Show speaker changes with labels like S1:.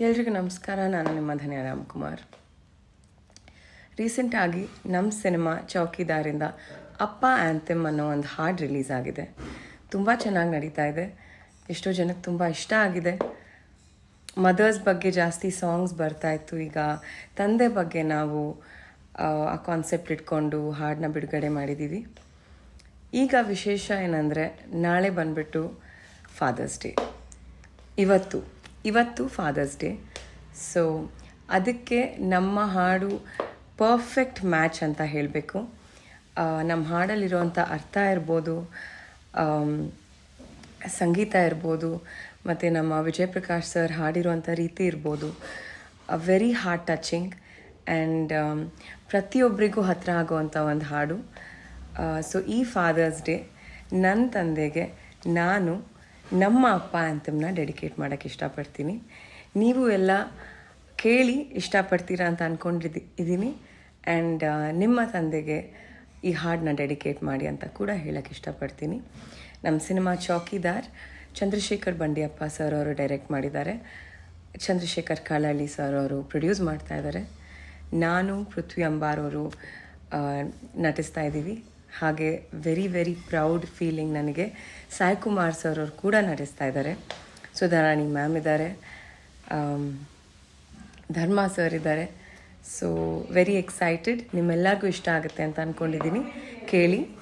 S1: ಎಲ್ರಿಗೂ ನಮಸ್ಕಾರ ನಾನು ನಿಮ್ಮ ಧನ್ಯ ರಾಮ್ಕುಮಾರ್. ರೀಸೆಂಟಾಗಿ ನಮ್ಮ ಸಿನಿಮಾ ಚೌಕಿದಾರಿಂದ ಅಪ್ಪ ಆ್ಯಂಥೆಮ್ ಅನ್ನೋ ಒಂದು ಹಾಡು ರಿಲೀಸ್ ಆಗಿದೆ. ತುಂಬ ಚೆನ್ನಾಗಿ ನಡೀತಾ ಇದೆ. ಎಷ್ಟೋ ಜನಕ್ಕೆ ತುಂಬ ಇಷ್ಟ ಆಗಿದೆ. ಮದರ್ಸ್ ಬಗ್ಗೆ ಜಾಸ್ತಿ ಸಾಂಗ್ಸ್ ಬರ್ತಾಯಿತ್ತು ಈಗ ತಂದೆ ಬಗ್ಗೆ ನಾವು ಆ, ಕಾನ್ಸೆಪ್ಟ್ ಇಟ್ಕೊಂಡು ಹಾಡನ್ನ ಬಿಡುಗಡೆ ಮಾಡಿದ್ದೀವಿ ಈಗ ವಿಶೇಷ ಏನಂದರೆ ನಾಳೆ ಬಂದ್ಬಿಟ್ಟು ಫಾದರ್ಸ್ ಡೇ ಇವತ್ತು ಇವತ್ತು ಫಾದರ್ಸ್ ಡೇ ಸೊ ಅದಕ್ಕೆ ನಮ್ಮ ಹಾಡು ಪರ್ಫೆಕ್ಟ್ ಮ್ಯಾಚ್ ಅಂತ ಹೇಳಬೇಕು. ನಮ್ಮ ಹಾಡಲ್ಲಿರುವಂಥ ಅರ್ಥ ಇರ್ಬೋದು ಸಂಗೀತ ಇರ್ಬೋದು, ಮತ್ತು ನಮ್ಮ ವಿಜಯ್ ಪ್ರಕಾಶ್ ಸರ್ ಹಾಡಿರುವಂಥ ರೀತಿ ಇರ್ಬೋದು. ವೆರಿ ಹಾರ್ಟ್ ಟಚಿಂಗ್ ಆ್ಯಂಡ್ ಪ್ರತಿಯೊಬ್ಬರಿಗೂ ಹತ್ತಿರ ಆಗುವಂಥ ಒಂದು ಹಾಡು. ಸೊ ಈ ಫಾದರ್ಸ್ ಡೇ ನನ್ನ ತಂದೆಗೆ ನಾನು ನಮ್ಮ ಅಪ್ಪ ಅಂತಮ್ನ ಡೆಡಿಕೇಟ್ ಮಾಡೋಕ್ಕೆ ಇಷ್ಟಪಡ್ತೀನಿ. ನೀವು ಎಲ್ಲ ಕೇಳಿ ಇಷ್ಟಪಡ್ತೀರಾ ಅಂತ ಅಂದ್ಕೊಂಡಿದ್ದಿ ಇದ್ದೀನಿ. ಆ್ಯಂಡ್ ನಿಮ್ಮ ತಂದೆಗೆ ಈ ಹಾಡನ್ನ ಡೆಡಿಕೇಟ್ ಮಾಡಿ ಅಂತ ಕೂಡ ಹೇಳಕ್ಕೆ ಇಷ್ಟಪಡ್ತೀನಿ. ನಮ್ಮ ಸಿನಿಮಾ ಚೌಕಿದಾರ್ ಚಂದ್ರಶೇಖರ್ ಬಂಡಿಯಪ್ಪ ಸರ್ ಅವರು ಡೈರೆಕ್ಟ್ ಮಾಡಿದ್ದಾರೆ. ಚಂದ್ರಶೇಖರ್ ಕಾಳಹಳ್ಳಿ ಸರ್ ಅವರು ಪ್ರೊಡ್ಯೂಸ್ ಮಾಡ್ತಾ ಇದ್ದಾರೆ. ನಾನು, ಪೃಥ್ವಿ ಅಂಬಾರ್ ಅವರು ನಟಿಸ್ತಾ ಇದ್ದೀವಿ. ಹಾಗೆ ವೆರಿ ವೆರಿ ಪ್ರೌಡ್ ಫೀಲಿಂಗ್ ನನಗೆ. ಸಾಯಿ ಕುಮಾರ್ ಸರ್ ಅವರು ಕೂಡ ನಡೆಸ್ತಾ ಇದ್ದಾರೆ. ಸುಧಾರಾಣಿ ಮ್ಯಾಮ್ ಇದ್ದಾರೆ. ಧರ್ಮ ಸರ್ ಇದ್ದಾರೆ. ಸೊ ವೆರಿ ಎಕ್ಸೈಟೆಡ್ ನಿಮ್ಮೆಲ್ಲರಿಗೂ ಇಷ್ಟ ಆಗುತ್ತೆ ಅಂತ ಅಂದ್ಕೊಂಡಿದ್ದೀನಿ ಕೇಳಿ.